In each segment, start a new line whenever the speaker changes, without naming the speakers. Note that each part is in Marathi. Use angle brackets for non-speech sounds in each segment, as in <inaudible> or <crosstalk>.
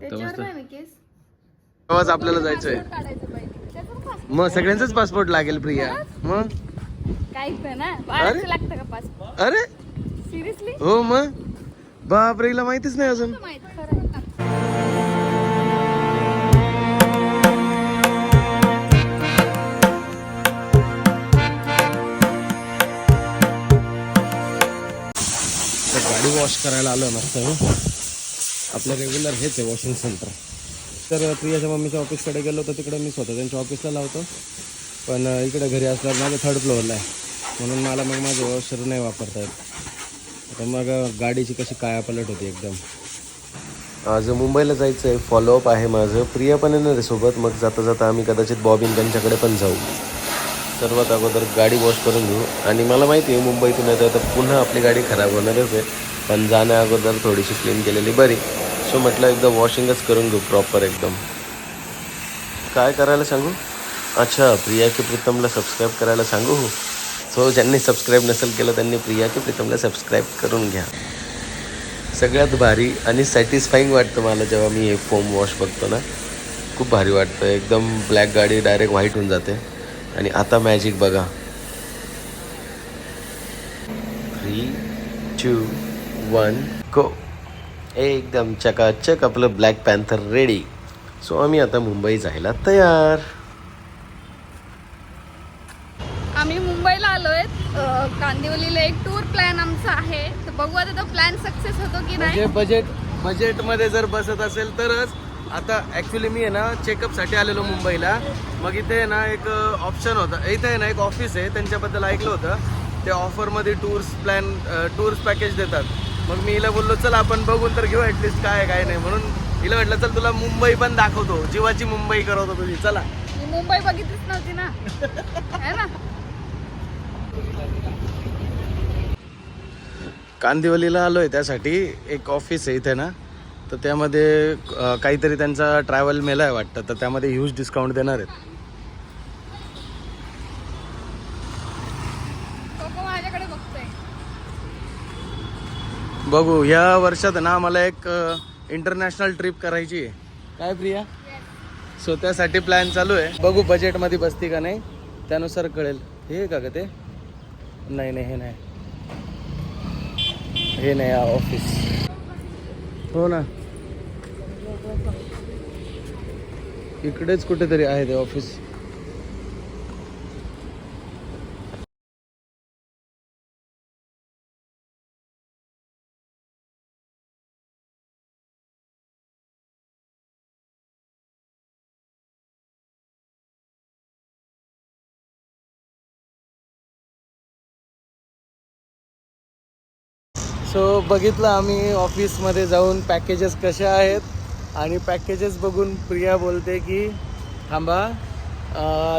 त्याच्यावर नाही केस.
आवाज आपल्याला जायचंय. मग सगळ्यांचाच पासपोर्ट लागेल प्रिया. मग?
काय इथं ना? बाळाचं लागतं का पासपोर्ट
अरे.
सिरियसली
हो मग? बापरे हिला माहितीच नाही अजून.
माहीत खरं आहे.
तर गाडी वॉश करायला आलो मस्त मी आपलं रेग्युलर हेच आहे वॉशिंग सेंटर तर प्रियाच्या मम्मीच्या ऑफिसकडे गेलो तर तिकडे मी स्वतः त्यांच्या ऑफिसला लावतो. पण इकडे घरी असल्यावर माझं थर्ड फ्लोअरला आहे. म्हणून मला मग माझं वॉशर नाही वापरता येत. आता मग गाडीची कशी काया पलट होती एकदम. आज मुंबईला जायचं आहे फॉलोअप आहे माझं. प्रिया पण येणार आहे सोबत. मग जाता जाता आम्ही कदाचित बॉबिन त्यांच्याकडे पण जाऊ. सर्वात अगोदर गाडी वॉश करून घेऊ. आणि मला माहिती आहे मुंबईतून येतं तर पुन्हा आपली गाडी खराब होणारच आहे. पण जाण्या अगोदर थोडीशी क्लीन केलेली बरी. सो म्हटलं एकदा वॉशिंगच करून घेऊ प्रॉपर एकदम. काय करायला सांगू? अच्छा प्रिया की प्रीतमला सबस्क्राईब करायला सांगू? सो ज्यांनी सबस्क्राईब नसेल केलं त्यांनी प्रिया की प्रीतमला सबस्क्राईब करून घ्या. सगळ्यात भारी आणि सॅटिस्फाईंग वाटतं मला जेव्हा मी हे फोम वॉश बघतो ना खूप भारी वाटतं. एकदम ब्लॅक गाडी डायरेक्ट व्हाईट होऊन जाते. आणि आता मॅजिक बघा. थ्री टू वन गो एकदम चकाचक आपलं ब्लॅक पॅन्थर रेडी सो आम्ही आता मुंबई जायला तयार.
आम्ही मुंबईला आलोय. कांदिवलीला एक टूर प्लॅन आमचा आहे. तर बघू आता तो प्लॅन सक्सेस होतो की नाही.
म्हणजे बजेट बजेटमध्ये जर बसत असेल तरच आता ॲक्च्युली मी आहे ना चेकअपसाठी आलेलो मुंबईला. मग इथे आहे ना एक ऑप्शन होता. इथे आहे ना एक ऑफिस आहे. त्यांच्याबद्दल ऐकलं होतं. ते ऑफरमध्ये टूर्स प्लॅन टूर्स पॅकेज देतात. मग मी हिला बोललो चल आपण बघून तर घेऊ ॲटलिस्ट काय काय नाही. म्हणून हिला म्हटलं चल तुला मुंबई पण दाखवतो जीवाची मुंबई करवतो तुझी चला.
मी मुंबई बघितलीच नव्हती ना. है ना?
कांदिवलीला आलो आहे त्यासाठी एक ऑफिस आहे इथे ना तर त्यामध्ये अ, काहीतरी त्यांचा ट्रॅव्हल मेला आहे वाटतं तर त्यामध्ये ह्यूज डिस्काउंट देणार आहेत. बघू या वर्षात ना मला एक इंटरनॅशनल ट्रिप करायची आहे. काय प्रिया? सो त्यासाठी प्लॅन चालू आहे. बघू बजेटमध्ये बसती का नाही त्यानुसार कळेल. हे का का ते? नाही नाही हे नाही. हे नाही ऑफिस हो ना. इकडेच कुठेतरी आहे ते ऑफिस सो बघितलं आम्ही ऑफिसमध्ये जाऊन पॅकेजेस कशा आहेत आणि पॅकेजेस बघून प्रिया बोलते की थांबा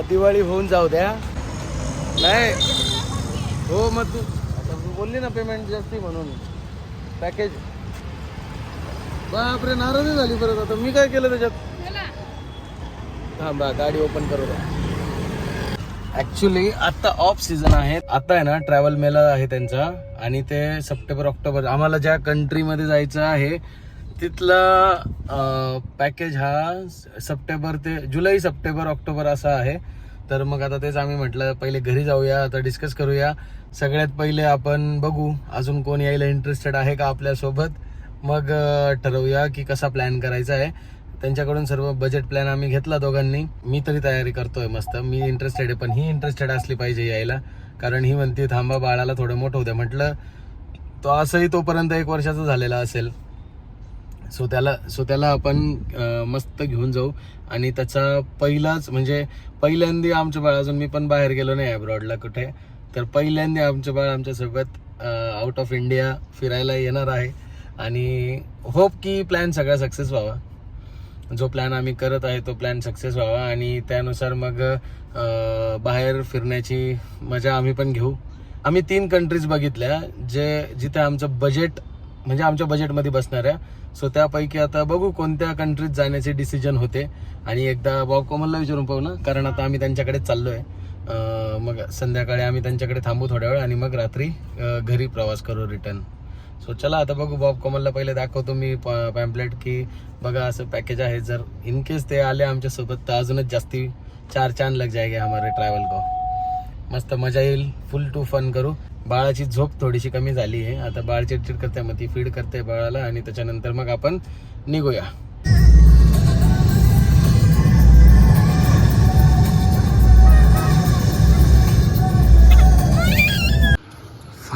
दिवाळी होऊन जाऊ द्या. नाही. हो मग तू बोलली ना पेमेंट जास्ती म्हणून. पॅकेज बापरे नाराजी झाली परत आता. मी काय केलं त्याच्यात? थांबा गाडी ओपन करू द्या. ऍक्च्युली आता ऑफ सीझन आहे. आता आहे ना ट्रॅव्हल मेला आहे त्यांचा. आणि ते सप्टेंबर ऑक्टोबर. आम्हाला ज्या कंट्रीमध्ये जायचं आहे तिथला पॅकेज हा सप्टेंबर ते जुलै सप्टेंबर ऑक्टोबर असा आहे. तर मग आता तेच आम्ही म्हटलं पहिले घरी जाऊया आता डिस्कस करूया. सगळ्यात पहिले आपण बघू अजून कोण यायला इंटरेस्टेड आहे का आपल्यासोबत. मग ठरवूया की कसा प्लॅन करायचा आहे. त्यांच्याकडून सर्व बजेट प्लॅन आम्ही घेतला दोघांनी. मी तरी तयारी करतोय मस्त. मी इंटरेस्टेड आहे पण ही इंटरेस्टेड असली पाहिजे यायला. कारण ही म्हणते थांबा बाळाला थोडं मोठं होत्या म्हटलं तो असंही तोपर्यंत एक वर्षाचा झालेला असेल. सो त्याला सो त्याला आपण मस्त घेऊन जाऊ. आणि त्याचा पहिलाच म्हणजे पहिल्यांदा आमचं बाळ अजून मी पण बाहेर गेलो नाही अब्रॉडला कुठे. तर पहिल्यांदा आमचं बाळ आमच्यासोबत आउट ऑफ इंडिया फिरायला येणार आहे. आणि होप की प्लॅन सगळा सक्सेस व्हावा. जो प्लॅन आम्ही करत आहे तो प्लॅन सक्सेस व्हावा आणि त्यानुसार मग बाहेर फिरण्याची मजा आम्ही पण घेऊ. आम्ही तीन कंट्रीज बघितल्या जे जिथे आमचं बजेट म्हणजे आमच्या बजेटमध्ये बसणाऱ्या सो त्यापैकी आता बघू कोणत्या कंट्रीत जाण्याचे डिसिजन होते. आणि एकदा बॉब कोमलला विचारून पाहू ना कारण आता आम्ही त्यांच्याकडे चाललो आहे मग संध्याकाळी आम्ही त्यांच्याकडे थांबू थोड्या वेळ आणि मग रात्री घरी प्रवास करू रिटर्न सो चला आता बघू बॉब कमलला पहिले दाखवतो मी पॅम्पलेट की बघा असं पॅकेज आहे. जर इन केस ते आले आमच्यासोबत तर अजूनच जास्ती चार चांद लग जायगे हमारे ट्रॅव्हल को. मस्त मजा येईल. फुल टू फन करू. बाळाची झोप थोडीशी कमी झाली आहे. आता बाळ चिडचिड करते मग ती फीड करते बाळाला आणि त्याच्यानंतर मग आपण निघूया.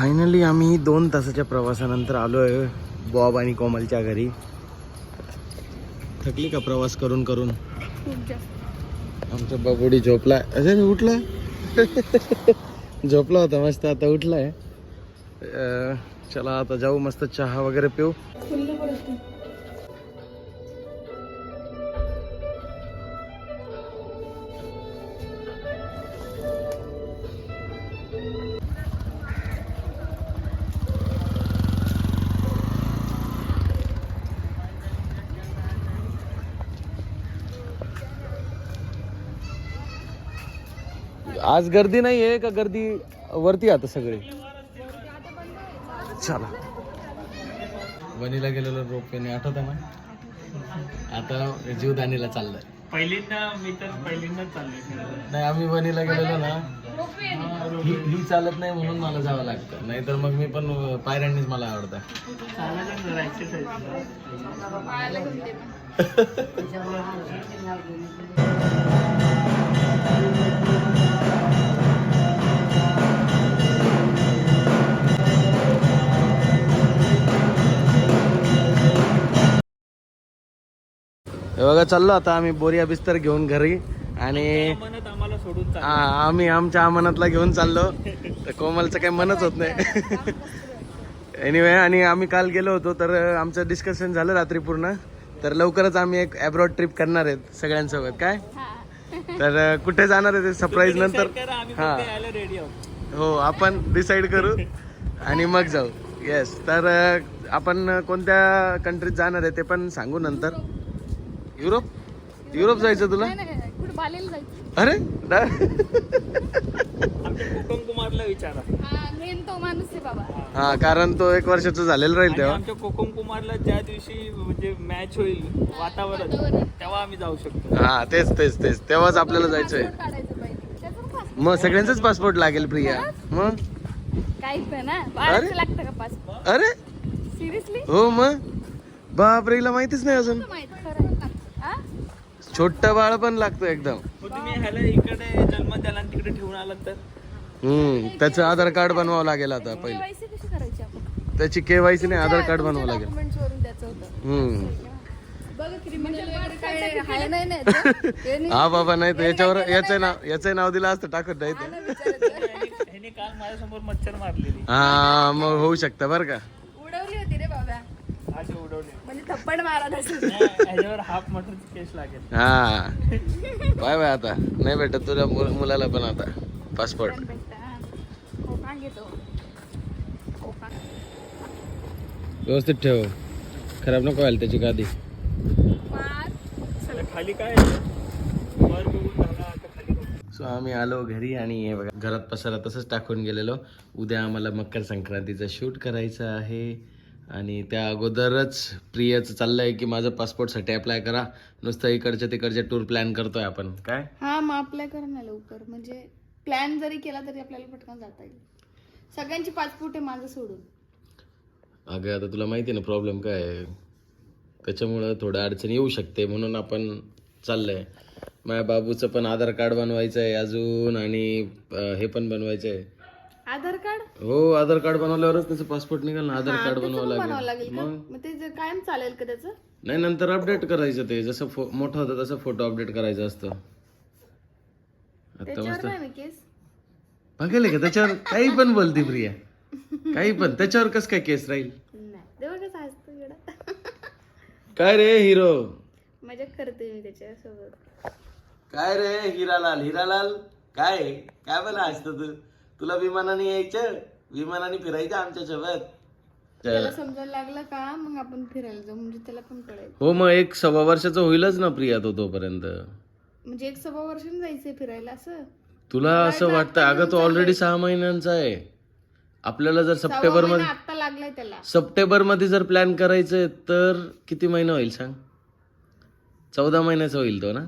फायनली आम्ही दोन तासाच्या प्रवासानंतर आलो आहे बॉब आणि कोमलच्या घरी. थकली का प्रवास करून करून? आमचा बाबुडी झोपला अरे उठला झोपला होता मस्त आता उठलाय. चला आता जाऊ मस्त चहा वगैरे पिऊ. आज गर्दी नाही आहे का गर्दी वरती आता सगळे? चला. वनीला गेलेलो रोपवेने आठवत ना आता जीवदानीला चाललंय.
पहिल्यांदा मी तर पहिल्यांदाच चाललोय
नाही आम्ही वनीला गेलेलो ना. ही ही चालत नाही म्हणून मला जावं लागतं. नाहीतर मग मी पण पायऱ्यांनीच मला आवडतं. <laughs> बघा चाललो आता आम्ही बोरिया बिस्तर घेऊन घरी आणि
आम्हाला सोडून
आम्ही आमच्या अमानातला घेऊन चाललो. तर कोमलचं काही मनच होत नाही. एनिवे आणि आम्ही काल गेलो होतो तर आमचं डिस्कशन झालं रात्री पूर्ण. तर लवकरच आम्ही एक अब्रॉड ट्रिप करणार आहेत सगळ्यांसोबत. काय?
हा.
तर कुठे जाणार आहे ते सरप्राईज नंतर? हा. हो आपण डिसाईड करू आणि मग जाऊ. येस तर आपण कोणत्या कंट्रीत जाणार आहे ते पण सांगू नंतर. युरोप? युरोप जायचं तुला?
नाही नाही कुठे बालेला जायचं.
अरे
कुमारला विचारा.
हा मेन तो माणूस आहे बाबा.
हा कारण तो एक वर्षाचा झालेला राहील तेव्हा.
आमच्या कोकम कुमारला ज्या दिवशी म्हणजे मॅच होईल वातावरण. तेव्हा आम्ही जाऊ शकतो.
हा तेच तेच तेच. तेव्हाच आपल्याला जायचंय. मग सगळ्यांचाच पासपोर्ट लागेल प्रिया. मग?
काही पण ना लागतं का पासपोर्ट
अरे?
सिरियसली
हो मग? बापरे हिला माहितीच नाही अजून? छोट बाळ पण लागतं एकदम.
मग तुम्ही ह्याला इकडे जन्म द्याला आणि तिकडे ठेवून आलात तर?
हम्म त्याचं आधार कार्ड बनवावं लागेल आता पहिले.
KYC कशी करायची आपण?
त्याची केवायसी नाही आधार कार्ड बनवावं लागेल.
डॉक्युमेंट्स वरून त्याचं होतं.
हम्म.
बघ क्रिमिनल वगैरे काय आहे नाही नाही याचं. <laughs> हे नाही.
हा बाबा नाही तर याच्यावर याचं नाव याचं नाव दिलं असतं टाकत नाही ते. <laughs>
ह्याने ह्याने काल माझ्यासमोर मच्छर मारलेली.
हा मग होऊ शकतं बरं का
उडवली होती रे बाबा
असे उडवले.
म्हणजे थप्पड मारत असेल.
नाही, ह्याच्यावर हाफ मटरची केस लागेल.
हा. बाय बाय आता. नाही भेटत तुझ्या मु- मुलाला पण आता. पासपोर्ट
कोकण घेतो. कोकण.
व्यवस्थित ठेव. खराब नको व्हायला त्याची गादी.
चला खाली काय आहे? वर बघून झाला आता खाली बघू.
सो आम्ही आलो घरी आणि हे बघा घरात पसारा तसंच टाकून गेलेलो. उद्या आम्हाला मकर संक्रांतीचं शूट करायचं आहे. आणि त्या अगोदरच प्रियाचं चाललंय की माझं पासपोर्टसाठी अप्लाय करा. नुसतं इकडच्या तिकडच्या टूर प्लॅन करतोय आपण. काय?
हा मग अप्लाय कर ना लवकर. म्हणजे प्लॅन जरी केला तरी आपल्याला पटकन जाता येईल. सगळ्यांची पासपोर्ट आहे माझं सोडून.
अगं आता तुला माहिती आहे ना प्रॉब्लेम काय आहे? त्याच्यामुळं थोडं अडचण येऊ शकते. म्हणून आपण चाललंय. माझ्या बाबूचं पण आधार कार्ड बनवायचं आहे अजून आणि अं, हे पण बनवायचं आहे
आधार कार्ड?
हो आधार कार्ड बनवल्यावरच त्याचं पासपोर्ट निघाल ना आधार कार्ड बनवावं लागेल.
लागेल का?
मग?
मग ते जे कायम चालेल का त्याचं?
नाही नंतर अपडेट करायचं ते. जसं फो मोठं होतं तसं फोटो अपडेट करायचं असतं. आता
त्याच्यावर
मस्त.
नाही केस?
बघायला का? त्याच्यावर काही पण बोलती प्रिया. काही पण. त्याच्यावर कस काय केस राहील?
नाही. तेव्हा कसं असतं
काय रे हिरो?
मजा करते मी त्याच्यासोबत.
काय रे हिरालाल? हिरालाल? काय? काय बोला असतं तू? तुला विमानाने यायचं? विमानाने फिरायचं आमच्यासोबत?
त्याला समजायला लागलं का? मग आपण फिरायला जाऊ. म्हणजे त्याला पण कळेल.
हो मग एक सव्वा वर्षाचा होईलच ना प्रिया तो तोपर्यंत.
म्हणजे एक सव्वा वर्षाने जायचंय फिरायला असं?
तुला असं वाटतं अगं तो ऑलरेडी सहा महिन्यांचा आहे. आपल्याला जर सप्टेंबरमध्ये
आता लागलाय त्याला.
सप्टेंबरमध्ये जर प्लॅन करायचंय तर किती महिना होईल सांग? चौदा महिन्याचा होईल तो ना?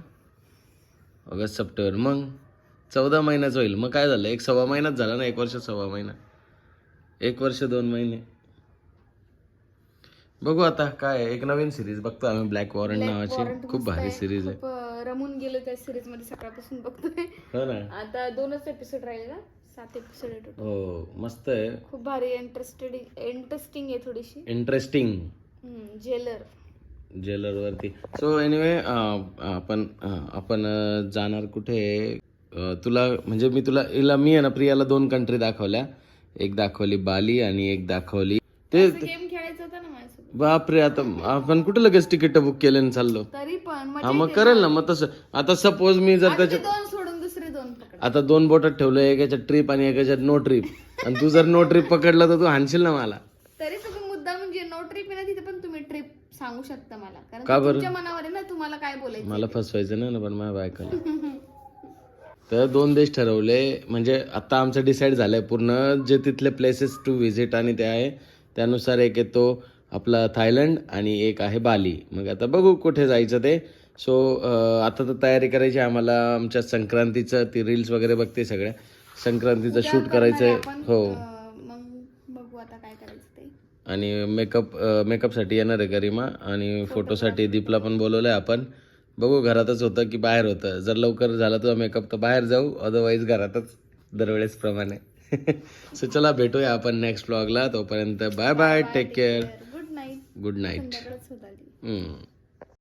August September. मग? चौदा महिन्याचा होईल. मग काय झालं? एक सव्वा महिनाच झाला ना? एक वर्ष सव्वा महिना. एक वर्ष दोन महिने. बघू आता काय एक नवीन सिरीज बघतो आम्ही ब्लॅक वॉरंट नावाची. खूप भारी सिरीज आहे.
रमून गेलो त्या सिरीजमध्ये सकाळपासून बघतोय.
हो ना?
आता दोनच एपिसोड राहिले ना? सात एपिसोड.
हो मस्त आहे.
खूप भारी इंटरेस्टेड इंटरेस्टिंग आहे थोडीशी.
इंटरेस्टिंग
जेलर
जेलर वरती. सो एनिवे आपण आपण जाणार कुठे? तुला म्हणजे मी तुला हिला मी आहे ना प्रियाला दोन कंट्री दाखवल्या. एक दाखवली बाली आणि एक दाखवली. ते
गेम खेळायचा होता ना माझ्यासोबत.
बापरे आता आपण कुठे लगेच तिकीट बुक केले आणि चाललो?
तरी पण मजा
हा मग करेल ना. मग तसं. आता सपोज मी जर
ते
त्याच्यात
दोन सोडून दुसरे दोन पकड
आता दोन बोटात ठेवलं एक याच्यात ट्रिप आणि एक याच्यात नो ट्रिप आणि तू जर नो ट्रिप पकडला तर तू हाणशील ना मला.
तरी तुम्ही मुद्दा म्हणजे नो ट्रिप आहे ना तिथे पण तुम्ही ट्रिप सांगू शकता मला. कारण
का
ते
बरं?
तुमच्या मनावर आहे ना तुम्हाला काय बोलायचं
मला फसवायचं नाही ना पण माझ्या बायकोला. <laughs> तर दोन देश ठरवले. म्हणजे आता आमचं डिसाईड झालंय. पूर्ण जे तिथले प्लेसेस टू व्हिजिट आणि ते आहे त्यानुसार एक येतो आपला थायलंड आणि एक आहे बाली. मग आता बघू कुठे जायचं ते. सो आता तर तयारी करायची आहे आम्हाला. आमच्या संक्रांतीचं ती रील्स वगैरे बघते सगळ्या संक्रांतीचं शूट करायचं आहे हो.
अं, मग बघू आता काय करायचं ते.
आणि मेकअप मेकअपसाठी येणार आहे गरिमा. आणि फोटोसाठी दीपला पण बोलवलं आहे आपण. बघू घरातच होतं की बाहेर होतं. जर लवकर झाला तुझा मेकअप तर बाहेर जाऊ. अदरवाईज घरातच दरवेळेस प्रमाणे. <laughs> सो चला भेटूया आपण नेक्स्ट ब्लॉगला तोपर्यंत bye bye take care
good night
good night